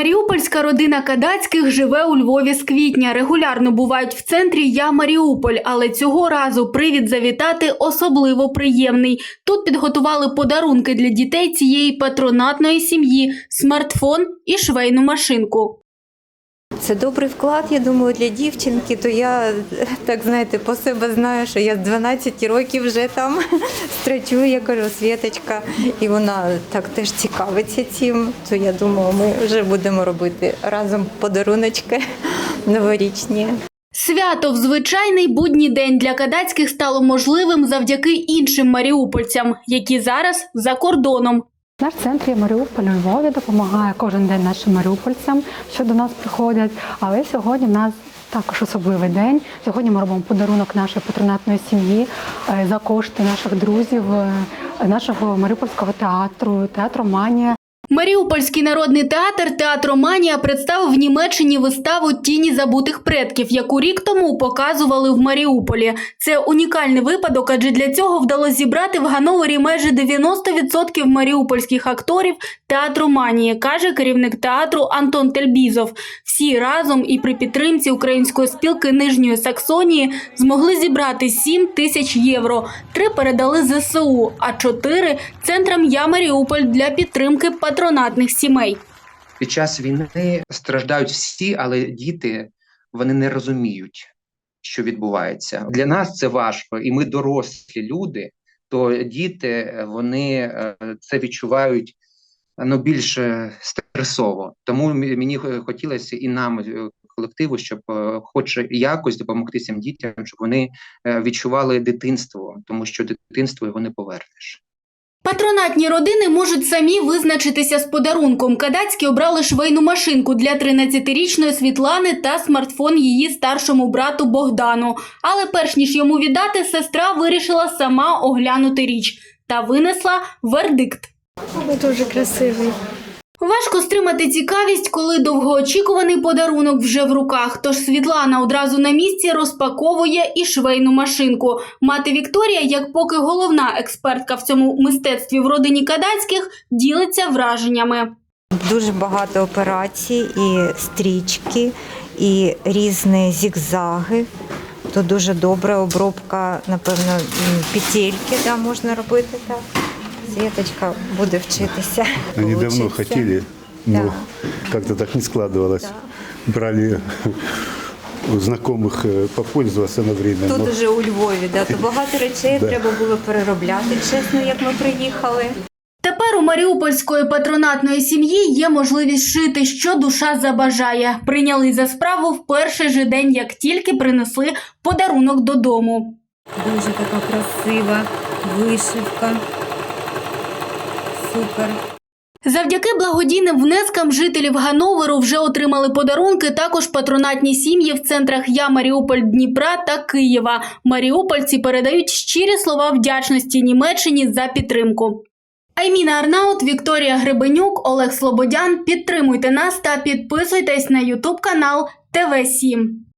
Маріупольська родина Кадацьких живе у Львові з квітня. Регулярно бувають в центрі Я Маріуполь, але цього разу привід завітати особливо приємний. Тут підготували подарунки для дітей цієї патронатної сім'ї, смартфон і швейну машинку. Це добрий вклад, я думаю, для дівчинки. То я так знаєте, по себе знаю, що я з 12 років вже там страчу, я кажу, Світочка, і вона так теж цікавиться цим. То я думаю, ми вже будемо робити разом подаруночки новорічні. Свято в звичайний будній день для кадацьких стало можливим завдяки іншим маріупольцям, які зараз за кордоном. Наш центр є Маріуполь у Львові допомагає кожен день нашим маріупольцям, що до нас приходять. Але сьогодні в нас також особливий день. Сьогодні ми робимо подарунок нашої патронатної сім'ї е, за кошти наших друзів, е, нашого маріупольського театру, театру Манія. Маріупольський народний театр Театроманія представив в Німеччині виставу Тіні забутих предків, яку рік тому показували в Маріуполі. Це унікальний випадок, адже для цього вдалося зібрати в Гановері майже 90% маріупольських акторів театру Манії, каже керівник театру Антон Тельбізов. Всі разом і при підтримці української спілки Нижньої Саксонії змогли зібрати 7 тисяч євро. Три передали ЗСУ, а чотири центрам Я Маріуполь для підтримки патронатних сімей. Під час війни страждають всі, але діти вони не розуміють, що відбувається. Для нас це важко, і ми дорослі люди. То діти вони е, це відчувають ну, більш е, стресово. Тому мені хотілося і нам, е, колективу, щоб хоч якось допомогти цим дітям, щоб вони відчували дитинство, тому що дитинство його не повернеш. Патронатні родини можуть самі визначитися з подарунком. Кадацькі обрали швейну машинку для 13-річної Світлани та смартфон її старшому брату Богдану. Але перш ніж йому віддати, сестра вирішила сама оглянути річ та винесла вердикт. Дуже красивий. Важко стримати цікавість, коли довгоочікуваний подарунок вже в руках. Тож Світлана одразу на місці розпаковує і швейну машинку. Мати Вікторія, як поки головна експертка в цьому мистецтві в родині Кадацьких, ділиться враженнями. Дуже багато операцій, і стрічки, і різні зігзаги. То дуже добра обробка, напевно, петельки да, можна робити так. Світочка буде вчитися. Они давно Учиться. хотели, но как-то так не складывалось. Брали у знакомых э, попользоваться на время. Тут но уже у Львові, да, то багато речей Да. треба було переробляти, чесно, як ми приїхали. Тепер у маріупольської патронатної сім'ї є можливість шити, що душа забажає. Прийняли за справу в перший же день, як тільки принесли подарунок додому. Дуже така красива вишивка. Супер. Завдяки благодійним внескам жителів Гановеру вже отримали подарунки також патронатні сім'ї в центрах Я Маріуполь Дніпра та Києва. Маріупольці передають щирі слова вдячності Німеччині за підтримку. Айміна Арнаут, Вікторія Гребенюк, Олег Слободян. Підтримуйте нас та підписуйтесь на Ютуб канал ТВ 7